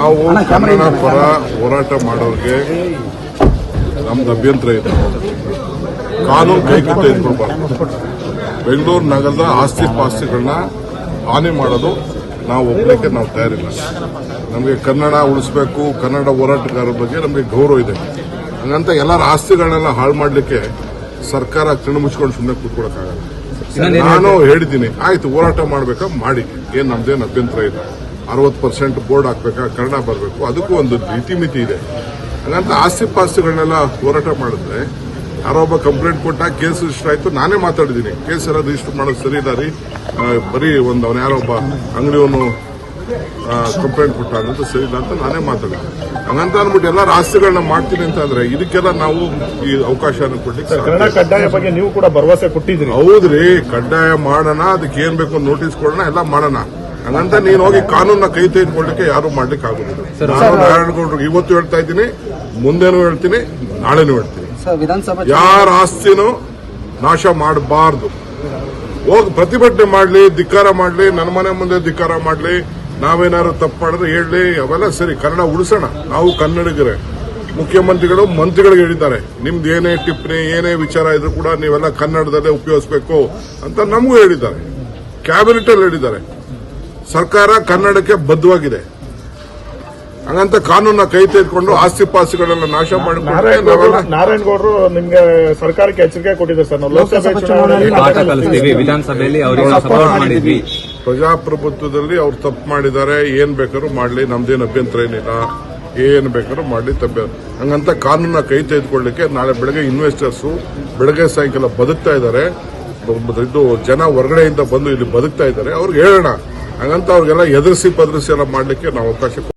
ನಾವು ಕನ್ನಡ ಪರ ಹೋರಾಟ ಮಾಡೋರಿಗೆ ನಮ್ದು ಅಭ್ಯಂತರ ಇದೆ ಕಾನೂನು ಕೈಗೆ ಇಟ್ಕೊಳ್ಬಾರ್ದು ಬೆಂಗಳೂರು ನಗರದ ಆಸ್ತಿ ಪಾಸ್ತಿಗಳನ್ನ ಹಾನಿ ಮಾಡೋದು ನಾವು ಒಬ್ಬಲಿಕ್ಕೆ ನಾವು ತಯಾರಿಲ್ಲ. ನಮಗೆ ಕನ್ನಡ ಉಳಿಸ್ಬೇಕು ಕನ್ನಡ ಹೋರಾಟಗಾರರ ಬಗ್ಗೆ ನಮಗೆ ಗೌರವ ಇದೆ. ಹಂಗಂತ ಎಲ್ಲರ ಆಸ್ತಿಗಳನ್ನೆಲ್ಲ ಹಾಳು ಮಾಡಲಿಕ್ಕೆ ಸರ್ಕಾರ ಕಣ್ಣು ಸುಮ್ಮನೆ ಕೂತ್ಕೊಳಕ್ಕಾಗಲ್ಲ. ನಾನು ಹೇಳಿದ್ದೀನಿ ಆಯ್ತು ಹೋರಾಟ ಮಾಡಬೇಕಾ? ಮಾಡಿ. ಏನು ನಮ್ದೇನು ಅಭ್ಯಂತರ ಇಲ್ಲ. ಅರವತ್ತು ಪರ್ಸೆಂಟ್ ಬೋರ್ಡ್ ಹಾಕ್ಬೇಕಾ ಕನ್ನಡ ಬರಬೇಕು. ಅದಕ್ಕೂ ಒಂದು ಇತಿಮಿತಿ ಇದೆ. ಹಾಗಂತ ಆಸ್ತಿ ಪಾಸ್ತಿಗಳನ್ನೆಲ್ಲ ಹೋರಾಟ ಮಾಡಿದ್ರೆ ಯಾರೋ ಒಬ್ಬ ಕಂಪ್ಲೇಂಟ್ ಕೊಟ್ಟ ಕೇಸ್ ರಿಜಿಸ್ಟರ್ ಆಯ್ತು ನಾನೇ ಮಾತಾಡಿದ್ದೀನಿ. ಕೇಸ್ ಎಲ್ಲ ರಿಜಿಸ್ಟರ್ ಮಾಡೋದು ಸರಿ ಇದಾರಿ ಬರೀ ಒಂದು ಅವನ ಯಾರೋ ಒಬ್ಬ ಅಂಗಡಿಯವನು ಕಂಪ್ಲೇಂಟ್ ಕೊಟ್ಟ ಅನ್ನೋದು ಸರಿ ಇಲ್ಲ ಅಂತ ನಾನೇ ಮಾತಾಡಿದೆ ಹಂಗಂತ ಅಂದ್ಬಿಟ್ಟು ಎಲ್ಲರ ಆಸ್ತಿಗಳನ್ನ ಮಾಡ್ತೀನಿ ಅಂತ ಅಂದ್ರೆ ಇದಕ್ಕೆಲ್ಲ ನಾವು ಈ ಅವಕಾಶ ಕೊಡ್ಲಿಕ್ಕೆ ಕಡ್ಡಾಯ ಬಗ್ಗೆ ನೀವು ಕೂಡ ಭರವಸೆ ಕೊಟ್ಟಿದ್ರಿ ಹೌದ್ರಿ ಕಡ್ಡಾಯ ಮಾಡೋಣ ಅದಕ್ಕೆ ಏನ್ ಬೇಕು ನೋಟಿಸ್ ಕೊಡೋಣ ಎಲ್ಲ ಮಾಡೋಣ. ಹಂಗಂತ ನೀನು ಹೋಗಿ ಕಾನೂನ ಕೈ ತೆಗೆದುಕೊಳ್ಳಿಕ್ಕೆ ಯಾರು ಮಾಡ್ಲಿಕ್ಕೆ ಆಗುದಿಲ್ಲ. ನಾನು ಇವತ್ತು ಹೇಳ್ತಾ ಇದ್ದೀನಿ ಮುಂದೆನೂ ಹೇಳ್ತೀನಿ ನಾಳೆನೂ ಹೇಳ್ತೀನಿ. ಯಾರ ಆಸ್ತಿನೂ ನಾಶ ಮಾಡಬಾರ್ದು. ಹೋಗಿ ಪ್ರತಿಭಟನೆ ಮಾಡ್ಲಿ ಧಿಕ್ಕಾರ ಮಾಡ್ಲಿ ನನ್ನ ಮನೆ ಮುಂದೆ ಧಿಕ್ಕಾರ ಮಾಡ್ಲಿ ನಾವೇನಾದ್ರು ತಪ್ಪು ಮಾಡಿದ್ರೆ ಹೇಳಲಿ ಅವೆಲ್ಲ ಸರಿ ಕನ್ನಡ ಉಳಿಸೋಣ. ನಾವು ಕನ್ನಡಿಗರೇ. ಮುಖ್ಯಮಂತ್ರಿಗಳು ಮಂತ್ರಿಗಳಿಗೆ ಹೇಳಿದ್ದಾರೆ ನಿಮ್ದು ಏನೇ ಟಿಪ್ಪಣಿ ಏನೇ ವಿಚಾರ ಇದ್ರೂ ಕೂಡ ನೀವೆಲ್ಲ ಕನ್ನಡದಲ್ಲೇ ಉಪಯೋಗಿಸಬೇಕು ಅಂತ ನಮಗೂ ಹೇಳಿದ್ದಾರೆ. ಕ್ಯಾಬಿನೆಟ್ ಅಲ್ಲಿ ಹೇಳಿದ್ದಾರೆ. ಸರ್ಕಾರ ಕನ್ನಡಕ್ಕೆ ಬದ್ಧವಾಗಿದೆ. ಹಂಗಂತ ಕಾನೂನ ಕೈ ತೆಗೆದುಕೊಂಡು ಆಸ್ತಿ ಪಾಸ್ತಿಗಳನ್ನ ನಾಶ ಮಾಡಿಕೊಂಡು ನಾರಾಯಣಗೌಡರು ನಾವೆಲ್ಲ ನಾರಾಯಣಗೌಡರು ನಿಮ್ಗೆ ಸರ್ಕಾರಕ್ಕೆ ಎಚ್ಚರಿಕೆ ಕೊಟ್ಟಿದ್ದಾರೆ ಸರ್. ನಾವು ಲೋಕಸಭೆ ಚುನಾವಣೆಯಲ್ಲಿ ಪಾಠ ಕಲಿಸ್ತೀವಿ. ವಿಧಾನಸಭೆಯಲ್ಲಿ ಅವರಿಗೆ ಸಪೋರ್ಟ್ ಮಾಡಿದ್ವಿ ಪ್ರಜಾಪ್ರಭುತ್ವದಲ್ಲಿ ಅವ್ರು ತಪ್ಪು ಮಾಡಿದ್ದಾರೆ. ಏನ್ ಬೇಕಾದ್ರೂ ಮಾಡ್ಲಿ. ನಮ್ದೇನು ಅಭ್ಯಂತರ ಏನಿಲ್ಲ. ಏನ್ ಬೇಕಾದ್ರೂ ಮಾಡ್ಲಿ. ತಪ್ಪ ಹಂಗಂತ ಕಾನೂನ ಕೈ ತೆಗೆದುಕೊಳ್ಳಿಕ್ಕೆ ನಾಳೆ ಬೆಳಗ್ಗೆ ಇನ್ವೆಸ್ಟರ್ಸ್ ಬೆಳಗ್ಗೆ ಸಾಯಂಕಾಲ ಬದುಕ್ತಾ ಇದ್ದಾರೆ. ಇದು ಜನ ಹೊರಗಡೆಯಿಂದ ಬಂದು ಇಲ್ಲಿ ಬದುಕ್ತಾ ಇದ್ದಾರೆ. ಅವ್ರಿಗೆ ಹೇಳೋಣ. ಹಂಗಂತ ಅವ್ರಿಗೆಲ್ಲ ಎದುರಿಸಿ ಪದರಿಸಿ ಎಲ್ಲ ಮಾಡ್ಲಿಕ್ಕೆ ನಾವು ಅವಕಾಶ